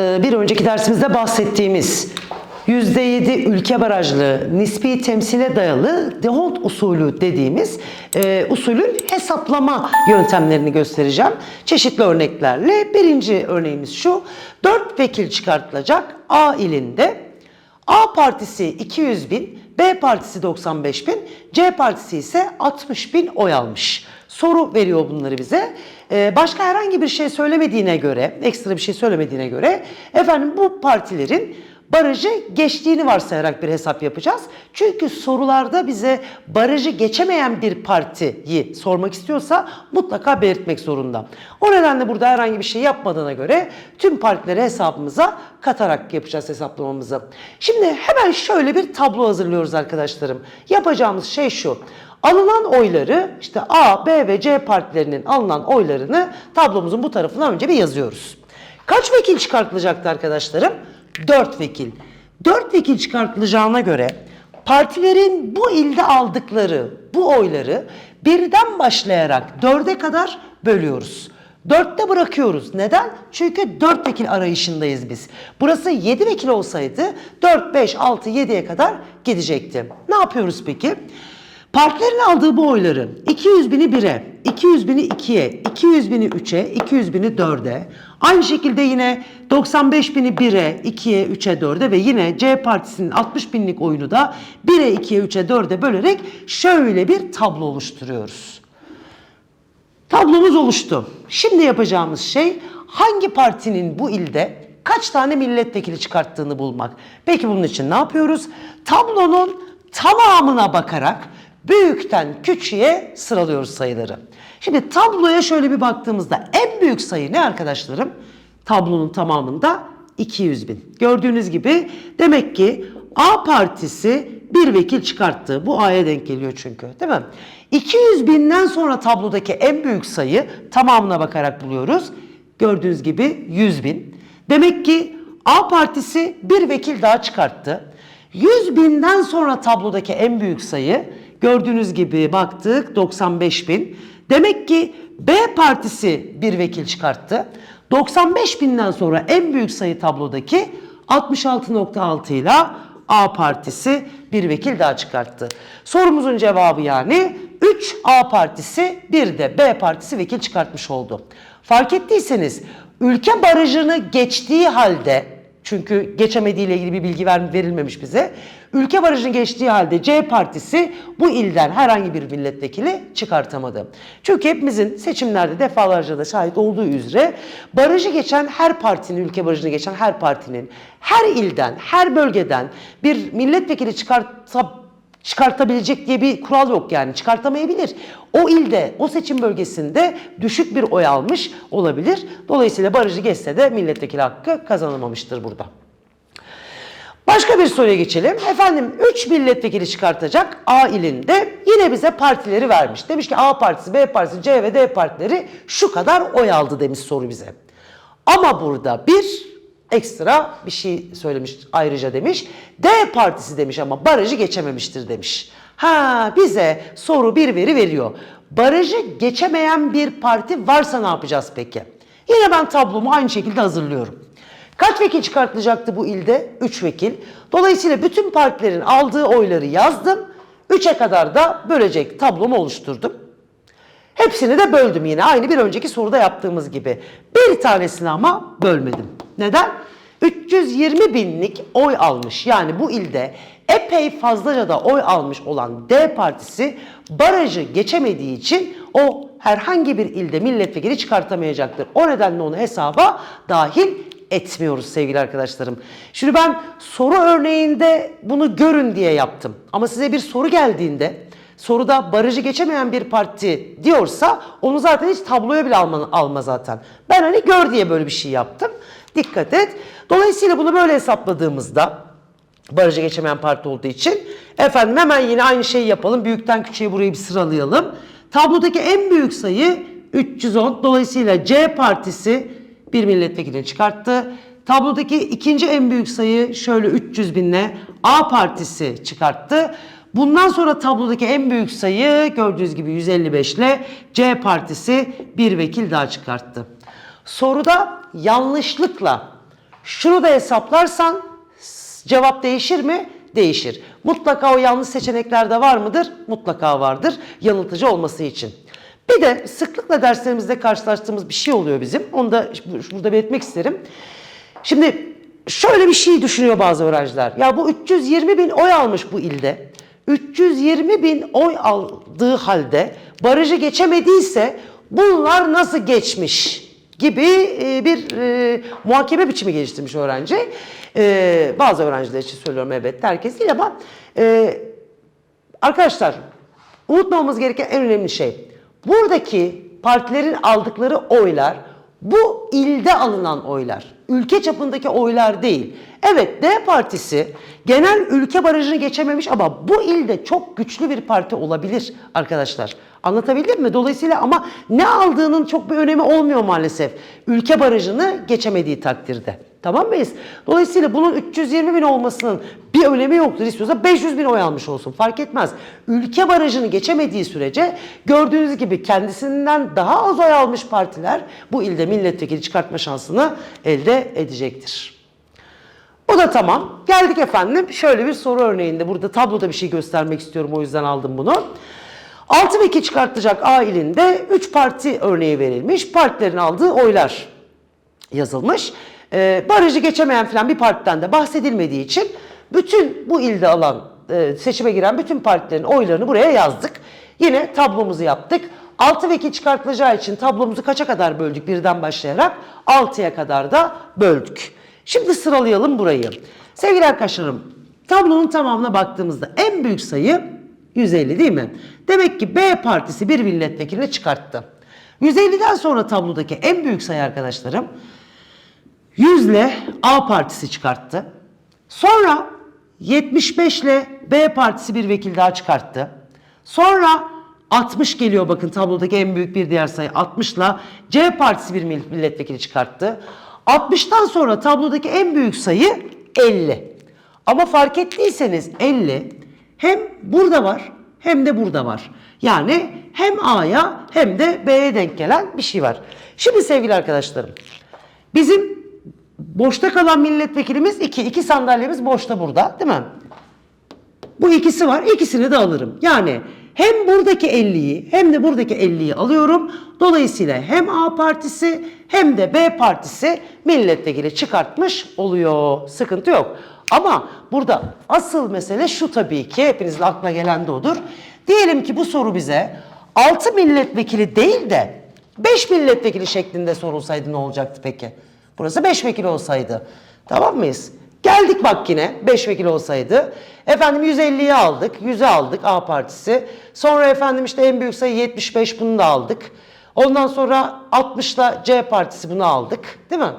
e, bir önceki dersimizde bahsettiğimiz %7 ülke barajlı nispi temsile dayalı D'Hondt usulü dediğimiz e, usulün hesaplama yöntemlerini göstereceğim. Çeşitli örneklerle. Birinci örneğimiz şu. 4 vekil çıkartılacak A ilinde. A partisi 200 bin, B partisi 95 bin, C partisi ise 60 bin oy almış. Soru veriyor bunları bize. Ee, başka herhangi bir şey söylemediğine göre, ekstra bir şey söylemediğine göre efendim bu partilerin barajı geçtiğini varsayarak bir hesap yapacağız. Çünkü sorularda bize barajı geçemeyen bir partiyi sormak istiyorsa mutlaka belirtmek zorunda. O nedenle burada herhangi bir şey yapmadığına göre tüm partileri hesabımıza katarak yapacağız hesaplamamızı. Şimdi hemen şöyle bir tablo hazırlıyoruz arkadaşlarım. Yapacağımız şey şu. Alınan oyları işte A, B ve C partilerinin alınan oylarını tablomuzun bu tarafına önce bir yazıyoruz. Kaç vekil çıkartılacaktı arkadaşlarım? 4 vekil. 4 vekil çıkartılacağına göre partilerin bu ilde aldıkları bu oyları birden başlayarak 4'e kadar bölüyoruz. 4'te bırakıyoruz. Neden? Çünkü 4 vekil arayışındayız biz. Burası 7 vekil olsaydı 4, 5, 6, 7'ye kadar gidecekti. Ne yapıyoruz peki? Partilerin aldığı bu oyları 200 bini 1'e, 200 bini 2'ye, 200 bini 3'e, 200 bini 4'e, aynı şekilde yine 95 bini 1'e, 2'ye, 3'e, 4'e ve yine C partisinin 60 binlik oyunu da 1'e, 2'ye, 3'e, 4'e bölerek şöyle bir tablo oluşturuyoruz. Tablomuz oluştu. Şimdi yapacağımız şey hangi partinin bu ilde kaç tane milletvekili çıkarttığını bulmak. Peki bunun için ne yapıyoruz? Tablonun tamamına bakarak büyükten küçüğe sıralıyoruz sayıları. Şimdi tabloya şöyle bir baktığımızda en büyük sayı ne arkadaşlarım? Tablonun tamamında 200 bin. Gördüğünüz gibi demek ki A partisi bir vekil çıkarttı. Bu A'ya denk geliyor çünkü değil mi? 200 binden sonra tablodaki en büyük sayı tamamına bakarak buluyoruz. Gördüğünüz gibi 100 bin. Demek ki A partisi bir vekil daha çıkarttı. 100 binden sonra tablodaki en büyük sayı gördüğünüz gibi baktık 95 bin. Demek ki B partisi bir vekil çıkarttı. 95 binden sonra en büyük sayı tablodaki 66.6 ile A partisi bir vekil daha çıkarttı. Sorumuzun cevabı yani 3 A partisi bir de B partisi vekil çıkartmış oldu. Fark ettiyseniz ülke barajını geçtiği halde çünkü geçemediği ile ilgili bir bilgi ver, verilmemiş bize. Ülke barajını geçtiği halde C partisi bu ilden herhangi bir milletvekili çıkartamadı. Çünkü hepimizin seçimlerde defalarca da şahit olduğu üzere barajı geçen her partinin, ülke barajını geçen her partinin her ilden, her bölgeden bir milletvekili çıkarta çıkartabilecek diye bir kural yok yani çıkartamayabilir. O ilde, o seçim bölgesinde düşük bir oy almış olabilir. Dolayısıyla barajı geçse de milletvekili hakkı kazanılmamıştır burada. Başka bir soruya geçelim. Efendim 3 milletvekili çıkartacak A ilinde yine bize partileri vermiş. Demiş ki A partisi, B partisi, C ve D partileri şu kadar oy aldı demiş soru bize. Ama burada bir ekstra bir şey söylemiş ayrıca demiş. D partisi demiş ama barajı geçememiştir demiş. Ha bize soru bir veri veriyor. Barajı geçemeyen bir parti varsa ne yapacağız peki? Yine ben tablomu aynı şekilde hazırlıyorum. Kaç vekil çıkartılacaktı bu ilde? 3 vekil. Dolayısıyla bütün partilerin aldığı oyları yazdım. 3'e kadar da bölecek tablomu oluşturdum. Hepsini de böldüm yine aynı bir önceki soruda yaptığımız gibi. Bir tanesini ama bölmedim. Neden? 320 binlik oy almış. Yani bu ilde epey fazlaca da oy almış olan D partisi barajı geçemediği için o herhangi bir ilde milletvekili çıkartamayacaktır. O nedenle onu hesaba dahil etmiyoruz sevgili arkadaşlarım. Şimdi ben soru örneğinde bunu görün diye yaptım. Ama size bir soru geldiğinde soruda barajı geçemeyen bir parti diyorsa onu zaten hiç tabloya bile alma, alma zaten. Ben hani gör diye böyle bir şey yaptım. Dikkat et. Dolayısıyla bunu böyle hesapladığımızda barajı geçemeyen parti olduğu için efendim hemen yine aynı şeyi yapalım. Büyükten küçüğe burayı bir sıralayalım. Tablodaki en büyük sayı 310. Dolayısıyla C partisi bir milletvekilini çıkarttı. Tablodaki ikinci en büyük sayı şöyle 300 binle A partisi çıkarttı. Bundan sonra tablodaki en büyük sayı gördüğünüz gibi 155 ile C partisi bir vekil daha çıkarttı. Soruda yanlışlıkla Şunu da hesaplarsan cevap değişir mi? Değişir. Mutlaka o yanlış seçenekler de var mıdır? Mutlaka vardır yanıltıcı olması için. Bir de sıklıkla derslerimizde karşılaştığımız bir şey oluyor bizim. Onu da burada belirtmek isterim. Şimdi şöyle bir şey düşünüyor bazı öğrenciler. Ya bu 320 bin oy almış bu ilde. 320 bin oy aldığı halde barajı geçemediyse bunlar nasıl geçmiş gibi e, bir e, muhakeme biçimi geliştirmiş öğrenci. E, bazı öğrenciler için söylüyorum evet herkes değil ama Arkadaşlar unutmamamız gereken en önemli şey buradaki partilerin aldıkları oylar bu ilde alınan oylar. Ülke çapındaki oylar değil. Evet D partisi genel ülke barajını geçememiş ama bu ilde çok güçlü bir parti olabilir arkadaşlar. Anlatabildim mi? Dolayısıyla ama ne aldığının çok bir önemi olmuyor maalesef. Ülke barajını geçemediği takdirde. Tamam mıyız? Dolayısıyla bunun 320 bin olmasının bir önemi yoktur. İstiyorsa 500 bin oy almış olsun fark etmez. Ülke barajını geçemediği sürece gördüğünüz gibi kendisinden daha az oy almış partiler bu ilde milletvekili çıkartma şansını elde edecektir. O da tamam. Geldik efendim şöyle bir soru örneğinde. Burada tabloda bir şey göstermek istiyorum o yüzden aldım bunu. 6 vekil çıkartacak A ilinde 3 parti örneği verilmiş. Partilerin aldığı oylar yazılmış. Ee, barajı geçemeyen falan bir partiden de bahsedilmediği için bütün bu ilde alan e, seçime giren bütün partilerin oylarını buraya yazdık. Yine tablomuzu yaptık. 6 vekil çıkartılacağı için tablomuzu kaça kadar böldük birden başlayarak 6'ya kadar da böldük. Şimdi sıralayalım burayı. Sevgili arkadaşlarım tablonun tamamına baktığımızda en büyük sayı 150 değil mi? Demek ki B partisi bir milletvekilini çıkarttı. 150'den sonra tablodaki en büyük sayı arkadaşlarım 100 ile A partisi çıkarttı. Sonra 75 ile B partisi bir vekil daha çıkarttı. Sonra 60 geliyor bakın tablodaki en büyük bir diğer sayı 60 ile C partisi bir mill- milletvekili çıkarttı. 60'tan sonra tablodaki en büyük sayı 50. Ama fark ettiyseniz 50 hem burada var hem de burada var. Yani hem A'ya hem de B'ye denk gelen bir şey var. Şimdi sevgili arkadaşlarım bizim boşta kalan milletvekilimiz iki. iki sandalyemiz boşta burada değil mi? Bu ikisi var. ikisini de alırım. Yani hem buradaki 50'yi hem de buradaki 50'yi alıyorum. Dolayısıyla hem A partisi hem de B partisi milletvekili çıkartmış oluyor. Sıkıntı yok. Ama burada asıl mesele şu tabii ki hepinizin aklına gelen de odur. Diyelim ki bu soru bize 6 milletvekili değil de 5 milletvekili şeklinde sorulsaydı ne olacaktı peki? Burası 5 vekil olsaydı. Tamam mıyız? Geldik bak yine 5 vekil olsaydı. Efendim 150'yi aldık, 100'ü aldık A partisi. Sonra efendim işte en büyük sayı 75 bunu da aldık. Ondan sonra 60'la C partisi bunu aldık. Değil mi?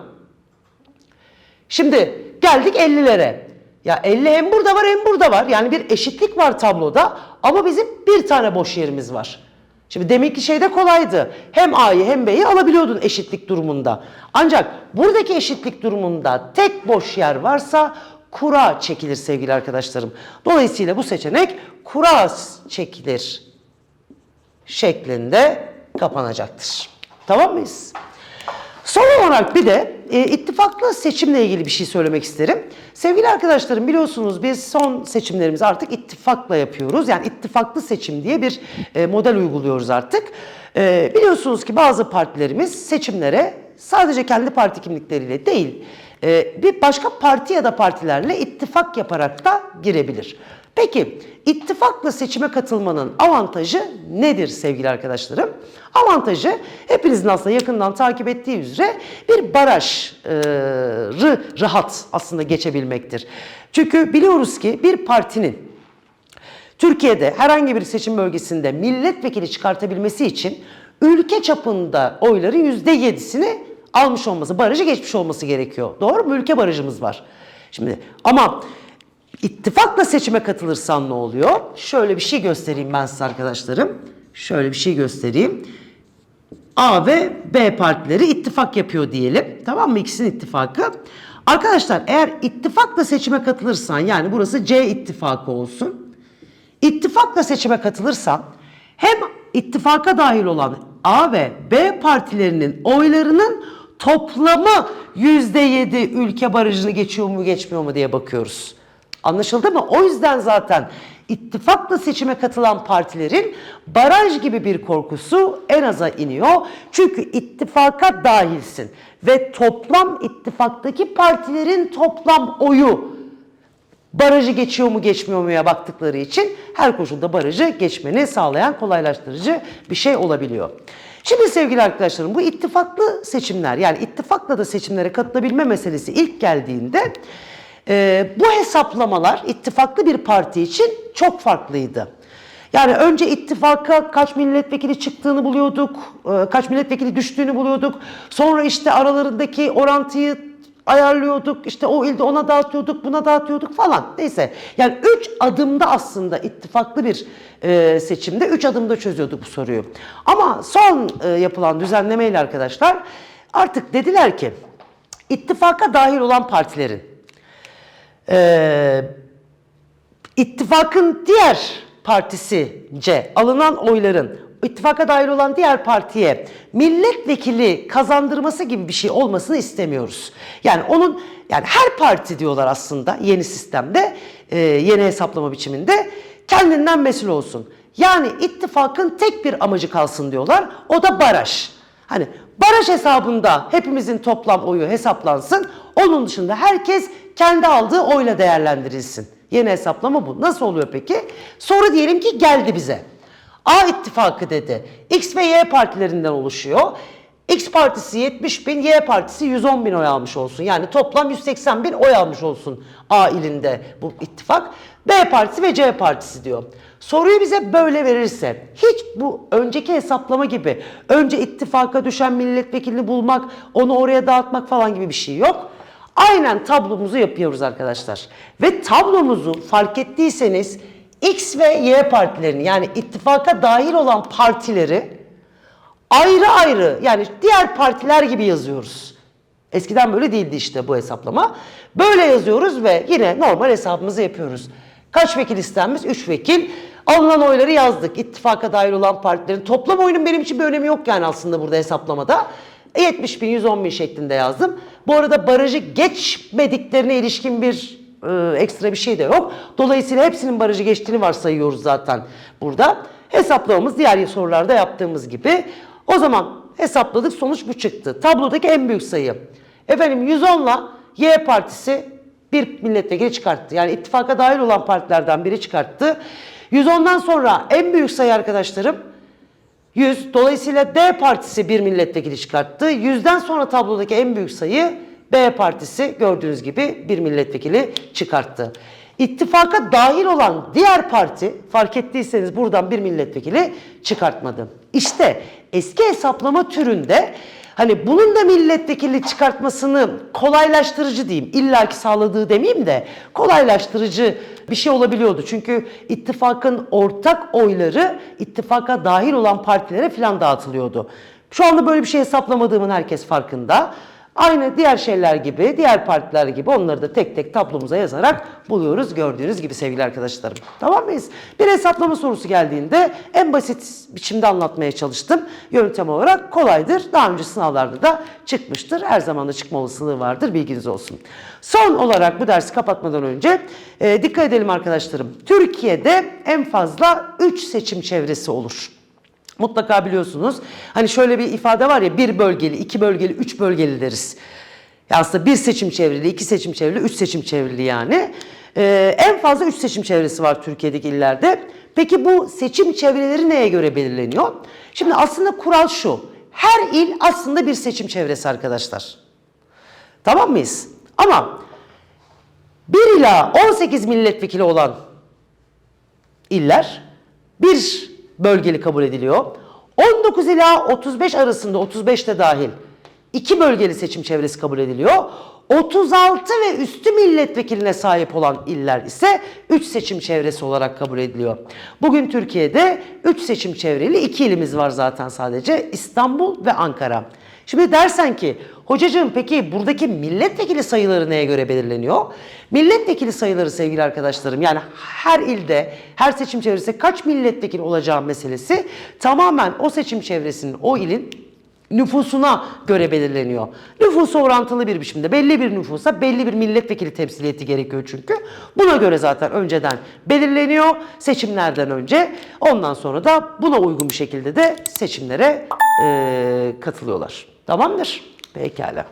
Şimdi geldik 50'lere. Ya 50 hem burada var hem burada var. Yani bir eşitlik var tabloda ama bizim bir tane boş yerimiz var. Şimdi deminki şey de kolaydı. Hem A'yı hem B'yi alabiliyordun eşitlik durumunda. Ancak buradaki eşitlik durumunda tek boş yer varsa kura çekilir sevgili arkadaşlarım. Dolayısıyla bu seçenek kura çekilir şeklinde kapanacaktır. Tamam mıyız? Son olarak bir de e, ittifaklı seçimle ilgili bir şey söylemek isterim. Sevgili arkadaşlarım biliyorsunuz biz son seçimlerimizi artık ittifakla yapıyoruz. Yani ittifaklı seçim diye bir e, model uyguluyoruz artık. E, biliyorsunuz ki bazı partilerimiz seçimlere sadece kendi parti kimlikleriyle değil e, bir başka parti ya da partilerle ittifak yaparak da girebilir. Peki ittifakla seçime katılmanın avantajı nedir sevgili arkadaşlarım? Avantajı hepinizin aslında yakından takip ettiği üzere bir barajı rahat aslında geçebilmektir. Çünkü biliyoruz ki bir partinin Türkiye'de herhangi bir seçim bölgesinde milletvekili çıkartabilmesi için ülke çapında oyların %7'sini almış olması, barajı geçmiş olması gerekiyor. Doğru mu? Ülke barajımız var. Şimdi ama ittifakla seçime katılırsan ne oluyor? Şöyle bir şey göstereyim ben size arkadaşlarım. Şöyle bir şey göstereyim. A ve B partileri ittifak yapıyor diyelim. Tamam mı? İkisinin ittifakı. Arkadaşlar eğer ittifakla seçime katılırsan yani burası C ittifakı olsun. İttifakla seçime katılırsan hem ittifaka dahil olan A ve B partilerinin oylarının toplamı %7 ülke barajını geçiyor mu geçmiyor mu diye bakıyoruz. Anlaşıldı mı? O yüzden zaten ittifakla seçime katılan partilerin baraj gibi bir korkusu en aza iniyor. Çünkü ittifaka dahilsin ve toplam ittifaktaki partilerin toplam oyu barajı geçiyor mu geçmiyor muya baktıkları için her koşulda barajı geçmeni sağlayan kolaylaştırıcı bir şey olabiliyor. Şimdi sevgili arkadaşlarım bu ittifaklı seçimler yani ittifakla da seçimlere katılabilme meselesi ilk geldiğinde e, bu hesaplamalar ittifaklı bir parti için çok farklıydı. Yani önce ittifaka kaç milletvekili çıktığını buluyorduk, e, kaç milletvekili düştüğünü buluyorduk. Sonra işte aralarındaki orantıyı ayarlıyorduk. işte o ilde ona dağıtıyorduk, buna dağıtıyorduk falan. Neyse. Yani üç adımda aslında ittifaklı bir e, seçimde üç adımda çözüyorduk bu soruyu. Ama son e, yapılan düzenlemeyle arkadaşlar artık dediler ki ittifaka dahil olan partilerin e, ittifakın diğer partisice alınan oyların ittifaka dahil olan diğer partiye milletvekili kazandırması gibi bir şey olmasını istemiyoruz. Yani onun yani her parti diyorlar aslında yeni sistemde, e, yeni hesaplama biçiminde kendinden mesul olsun. Yani ittifakın tek bir amacı kalsın diyorlar. O da baraj. Hani baraj hesabında hepimizin toplam oyu hesaplansın. Onun dışında herkes kendi aldığı oyla değerlendirilsin. Yeni hesaplama bu. Nasıl oluyor peki? Soru diyelim ki geldi bize. A ittifakı dedi. X ve Y partilerinden oluşuyor. X partisi 70 bin, Y partisi 110 bin oy almış olsun. Yani toplam 180 bin oy almış olsun A ilinde bu ittifak. B partisi ve C partisi diyor. Soruyu bize böyle verirse hiç bu önceki hesaplama gibi önce ittifaka düşen milletvekilini bulmak, onu oraya dağıtmak falan gibi bir şey yok. Aynen tablomuzu yapıyoruz arkadaşlar. Ve tablomuzu fark ettiyseniz X ve Y partilerini yani ittifaka dahil olan partileri ayrı ayrı yani diğer partiler gibi yazıyoruz. Eskiden böyle değildi işte bu hesaplama. Böyle yazıyoruz ve yine normal hesabımızı yapıyoruz. Kaç vekil istenmiş? 3 vekil. Alınan oyları yazdık. İttifaka dahil olan partilerin toplam oyunun benim için bir önemi yok yani aslında burada hesaplamada. 70 bin, 110 bin şeklinde yazdım. Bu arada barajı geçmediklerine ilişkin bir e, ekstra bir şey de yok. Dolayısıyla hepsinin barajı geçtiğini varsayıyoruz zaten burada. Hesaplamamız diğer sorularda yaptığımız gibi. O zaman hesapladık sonuç bu çıktı. Tablodaki en büyük sayı. Efendim 110 ile Y partisi bir milletvekili çıkarttı. Yani ittifaka dahil olan partilerden biri çıkarttı. 110'dan sonra en büyük sayı arkadaşlarım 100. Dolayısıyla D partisi bir milletvekili çıkarttı. 100'den sonra tablodaki en büyük sayı B partisi gördüğünüz gibi bir milletvekili çıkarttı. İttifaka dahil olan diğer parti fark ettiyseniz buradan bir milletvekili çıkartmadı. İşte eski hesaplama türünde hani bunun da milletvekili çıkartmasını kolaylaştırıcı diyeyim. illaki sağladığı demeyeyim de kolaylaştırıcı bir şey olabiliyordu. Çünkü ittifakın ortak oyları ittifaka dahil olan partilere falan dağıtılıyordu. Şu anda böyle bir şey hesaplamadığımın herkes farkında. Aynı diğer şeyler gibi, diğer partiler gibi onları da tek tek tablomuza yazarak buluyoruz gördüğünüz gibi sevgili arkadaşlarım. Tamam mıyız? Bir hesaplama sorusu geldiğinde en basit biçimde anlatmaya çalıştım. Yöntem olarak kolaydır. Daha önce sınavlarda da çıkmıştır. Her zaman da çıkma olasılığı vardır. Bilginiz olsun. Son olarak bu dersi kapatmadan önce e, dikkat edelim arkadaşlarım. Türkiye'de en fazla 3 seçim çevresi olur. Mutlaka biliyorsunuz. Hani şöyle bir ifade var ya bir bölgeli, iki bölgeli, üç bölgeli deriz. Ya aslında bir seçim çevrili, iki seçim çevrili, üç seçim çevrili yani. Ee, en fazla üç seçim çevresi var Türkiye'deki illerde. Peki bu seçim çevreleri neye göre belirleniyor? Şimdi aslında kural şu. Her il aslında bir seçim çevresi arkadaşlar. Tamam mıyız? Ama 1 ila 18 milletvekili olan iller bir bölgeli kabul ediliyor. 19 ila 35 arasında 35 de dahil iki bölgeli seçim çevresi kabul ediliyor. 36 ve üstü milletvekiline sahip olan iller ise 3 seçim çevresi olarak kabul ediliyor. Bugün Türkiye'de 3 seçim çevreli 2 ilimiz var zaten sadece İstanbul ve Ankara. Şimdi dersen ki hocacığım peki buradaki milletvekili sayıları neye göre belirleniyor? Milletvekili sayıları sevgili arkadaşlarım yani her ilde her seçim çevresinde kaç milletvekili olacağı meselesi tamamen o seçim çevresinin o ilin nüfusuna göre belirleniyor. Nüfusa orantılı bir biçimde belli bir nüfusa belli bir milletvekili temsiliyeti gerekiyor çünkü. Buna göre zaten önceden belirleniyor seçimlerden önce. Ondan sonra da buna uygun bir şekilde de seçimlere eee, katılıyorlar. Tamamdır. Pekala.